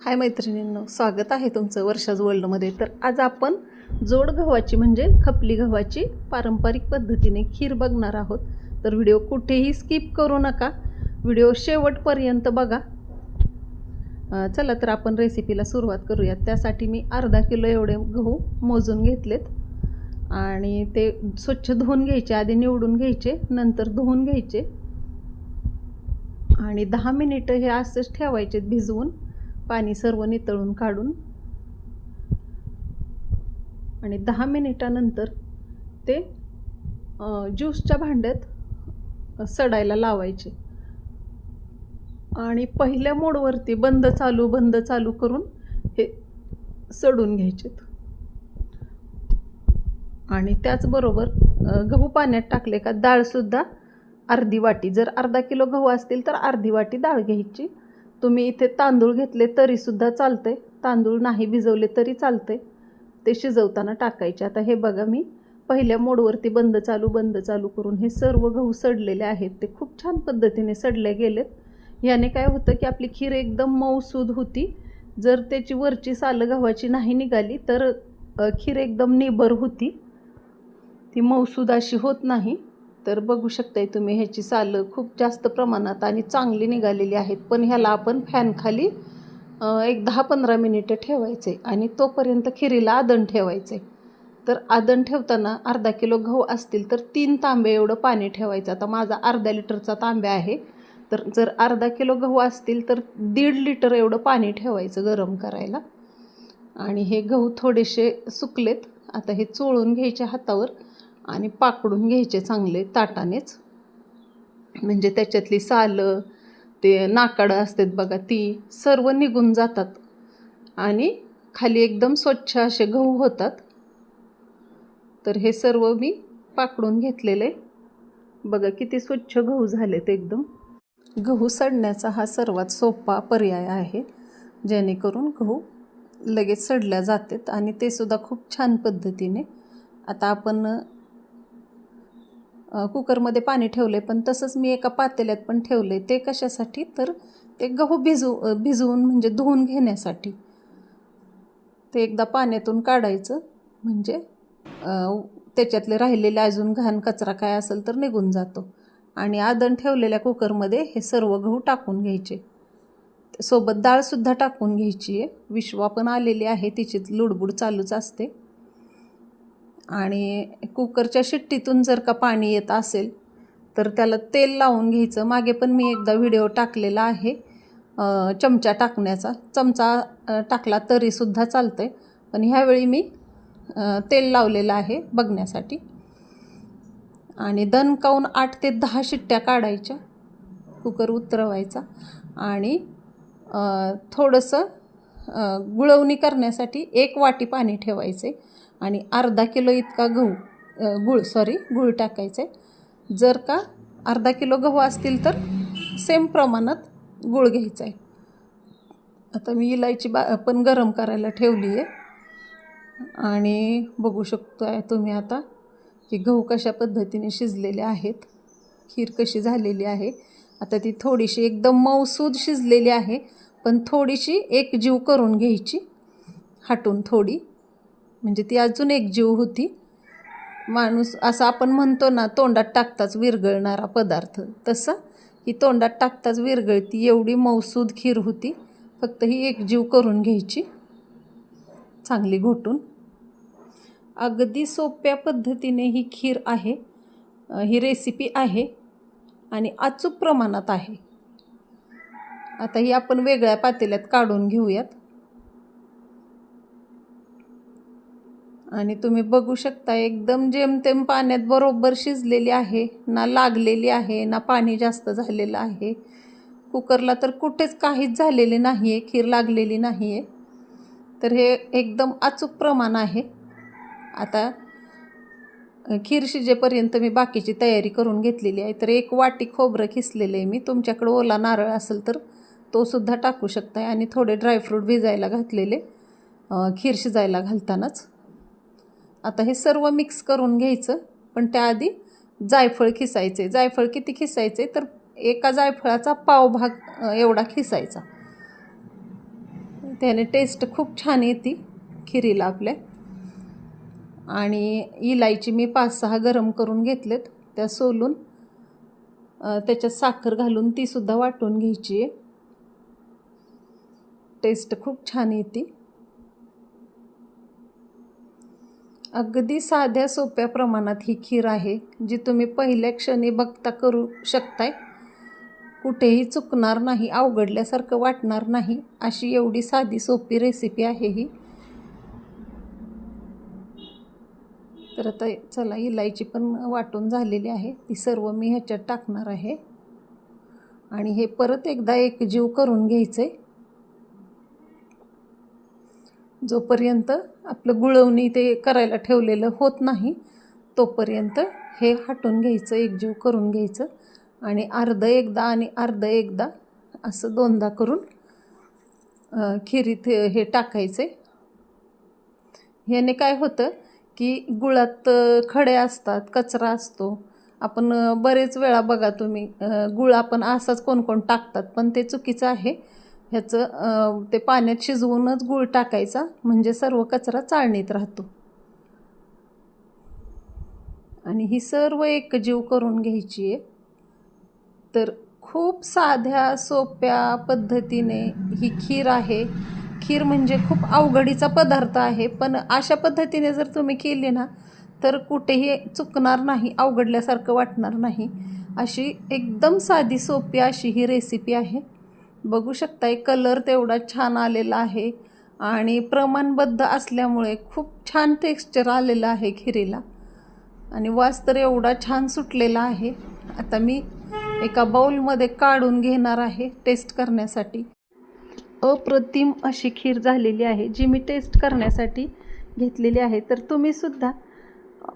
हाय मैत्रिणींनो स्वागत आहे तुमचं वर्षाज वर्ल्डमध्ये तर आज आपण जोड गव्हाची म्हणजे खपली गव्हाची पारंपरिक पद्धतीने खीर बघणार आहोत. तर व्हिडिओ कुठेही स्किप करू नका. व्हिडिओ शेवटपर्यंत बघा. चला तर आपण रेसिपीला सुरुवात करूयात. त्यासाठी मी अर्धा किलो एवढे गहू मोजून घेतलेत. आणि ते स्वच्छ धुवून घ्यायचे आधी निवडून घ्यायचे नंतर धुवून घ्यायचे. आणि दहा मिनिटं हे असंच ठेवायचे भिजवून. पाणी सर्व नितळून काढून आणि दहा मिनिटानंतर ते ज्यूसच्या भांड्यात सडायला लावायचे. आणि पहिल्या मोडवरती बंद चालू बंद चालू करून हे सडून घ्यायचेत. आणि त्याचबरोबर गहू पाण्यात टाकले का डाळसुद्धा अर्धी वाटी. जर अर्धा किलो गहू असतील तर अर्धी वाटी डाळ घ्यायची. तुम्ही इथे तांदूळ घेतले तरीसुद्धा चालते तांदूळ नाही भिजवले तरी चालते ते शिजवताना टाकायचे. आता हे बघा मी पहिल्या मोडवरती बंद चालू बंद चालू करून हे सर्व गहू सडलेले आहेत. ते खूप छान पद्धतीने सडले गेलेत. याने काय होतं की आपली खीर एकदम मऊसूद होती. जर त्याची वरची सालं गव्हाची नाही निघाली तर खीर एकदम निबर होती. ती मऊसूद अशी होत नाही. तर बघू शकताय तुम्ही ह्याची सालं खूप जास्त प्रमाणात आणि चांगली निघालेली आहेत. पण ह्याला आपण फॅनखाली एक दहा पंधरा मिनिटं ठेवायचे आणि तोपर्यंत खिरीला आदण ठेवायचे. तर आदण ठेवताना अर्धा किलो गहू असतील तर तीन तांबे एवढं पाणी ठेवायचं. आता माझा अर्धा लिटरचा तांब्या आहे. तर जर अर्धा किलो गहू असतील तर दीड लिटर एवढं पाणी ठेवायचं गरम करायला. आणि हे गहू थोडेसे सुकलेत. आता हे चोळून घ्यायच्या हातावर. आणि पाकडून घ्यायचे चांगले ताटानेच. म्हणजे त्याच्यातली सालं ते नाकाडं असतात बघा ती सर्व निघून जातात. आणि खाली एकदम स्वच्छ असे गहू होतात. तर हे सर्व मी पाकडून घेतलेले. बघा किती स्वच्छ गहू झालेत एकदम. गहू सडण्याचा हा सर्वात सोपा पर्याय आहे जेणेकरून गहू लगेच सडल्या जातात आणि ते सुद्धा खूप छान पद्धतीने. आता आपण कुकरमध्ये पाणी ठेवलं आहे पण तसंच मी एका पातेल्यात पण ठेवलं आहे ते कशासाठी? तर ते गहू भिजू भिजवून म्हणजे धुवून घेण्यासाठी. ते एकदा पाण्यातून काढायचं म्हणजे त्याच्यातले राहिलेले अजून घाण कचरा काय असेल तर निघून जातो. आणि आदण ठेवलेल्या कुकरमध्ये हे सर्व गहू टाकून घ्यायचे. सोबत डाळसुद्धा टाकून घ्यायची आहे. विश्वा पण आलेली आहे तिची लुडबुड चालूच असते. आणि कुकरच्या शिट्टीतून जर का पाणी येत असेल तर त्याला तेल लावून घ्यायचं. मागे पण मी एकदा व्हिडिओ टाकलेला आहे. चमचा टाकण्याचा. चमचा टाकला तरीसुद्धा चालतं आहे पण ह्यावेळी मी तेल लावलेलं आहे बघण्यासाठी. आणि दणकावून आठ ते दहा शिट्ट्या काढायच्या. कुकर उतरवायचा. आणि थोडंसं गुळवणी करण्यासाठी एक वाटी पाणी ठेवायचे आणि अर्धा किलो इतका गहू गुळ सॉरी गुळ टाकायचे. जर का अर्धा किलो गहू असतील तर सेम प्रमाणात गुळ घ्यायचा आहे. आता मी इलायची बा पण गरम करायला ठेवली आहे. आणि बघू शकतो आहे तुम्ही आता की गहू कशा पद्धतीने शिजलेले आहेत खीर कशी झालेली आहे. आता ती थोडीशी एकदम मऊसूद शिजलेली आहे पण थोडीशी एक जीव करून घ्यायची. हाटून थोडी. म्हणजे ती अजून एक जीव होती. माणूस असं आपण म्हणतो ना तोंडात टाकताच विरघळणारा पदार्थ. तसं ही तोंडात टाकताच विरघळती एवढी मौसूद खीर होती. फक्त ही एक जीव करून घ्यायची. चांगली घोटून. अगदी सोप्या पद्धतीने ही खीर आहे. ही रेसिपी आहे आणि अचूक प्रमाणात आहे. आता ही आपण वेगळ्या पातेल्यात काढून घेऊयात. आणि तुम्ही बघू शकता एकदम जेमतेम पाण्यात बरोबर शिजलेली आहे ना लागलेली आहे ना पाणी जास्त झालेलं आहे. कुकरला तर कुठेच काहीच झालेले नाही आहे खीर लागलेली नाही आहे तर हे एकदम अचूक प्रमाण आहे. आता खीर शिजेपर्यंत मी बाकीची तयारी करून घेतलेली आहे. तर एक वाटी खोबरं खिसलेलं आहे मी. तुमच्याकडे ओला नारळ असेल तर तोसुद्धा टाकू शकताय. आणि थोडे ड्रायफ्रूट भिजायला घातलेले खीर शिजायला घालतानाच. आता हे सर्व मिक्स करून घ्यायचं पण त्याआधी जायफळ खिसायचे. जायफळ किती खिसायचे? तर एका जायफळाचा पाव भाग एवढा खिसायचा. त्याने टेस्ट खूप छान येते खिरीला आपल्या. आणि इलायची मी पाच सहा गरम करून घेतलेत. त्या सोलून त्याच्यात साखर घालून तीसुद्धा वाटून घ्यायची आहे. टेस्ट खूप छान येते. अगदी साध्या सोप्या प्रमाणात ही खीर आहे जी तुम्ही पहिल्या क्षणी बघता करू शकताय. कुठेही चुकणार नाही अवघडल्यासारखं वाटणार नाही अशी एवढी साधी सोपी रेसिपी आहे ही. तर आता चला इलायची पण वाटून झालेली आहे. ती सर्व मी ह्याच्यात टाकणार आहे. आणि हे परत एकदा एकजीव करून घ्यायचं आहे जोपर्यंत आपलं गुळवणी ते करायला ठेवलेलं होत नाही तोपर्यंत हे हटून घ्यायचं एकजीव करून घ्यायचं आणि अर्ध एकदा आणि अर्ध एकदा असं दोनदा करून खिरीत हे हे टाकायचे. ह्याने काय होतं की गुळात खडे असतात कचरा असतो. आपण बरेच वेळा बघा तुम्ही गुळ आपण असाच कोण कोण टाकतात पण ते चुकीचं आहे. ह्याचं ते पाण्यात शिजवूनच गूळ टाकायचा म्हणजे सर्व कचरा चाळणीत राहतो. आणि ही सर्व एकजीव करून घ्यायची आहे. तर खूप साध्या सोप्या पद्धतीने ही खीर आहे. खीर म्हणजे खूप अवघडीचा पदार्थ आहे पण अशा पद्धतीने जर तुम्ही केली ना तर कुठेही चुकणार नाही अवघडल्यासारखं वाटणार नाही. अशी एकदम साधी सोपी अशी ही रेसिपी आहे. बघू शकताय कलर तेवढा छान आलेला आहे आणि प्रमाणबद्ध असल्यामुळे खूप छान टेक्स्चर आलेलं आहे खिरीला. आणि वास तर एवढा छान सुटलेला आहे. आता मी एका बाऊलमध्ये काढून घेणार आहे टेस्ट करण्यासाठी. अप्रतिम अशी खीर झालेली आहे जी मी टेस्ट करण्यासाठी घेतलेली आहे. तर तुम्हीसुद्धा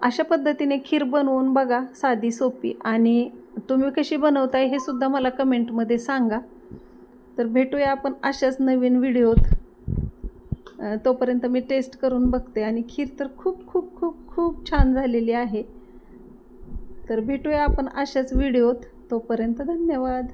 अशा पद्धतीने खीर बनवून बघा साधी सोपी. आणि तुम्ही कशी बनवताय हे सुद्धा मला कमेंटमध्ये सांगा. तर भेटूया आपण अशाच नवीन व्हिडिओत. तोपर्यंत मी टेस्ट करून बघते आणि खीर तर खूप खूप खूप खूप छान झालेली आहे. तर भेटूया आपण अशाच व्हिडिओत. तोपर्यंत धन्यवाद.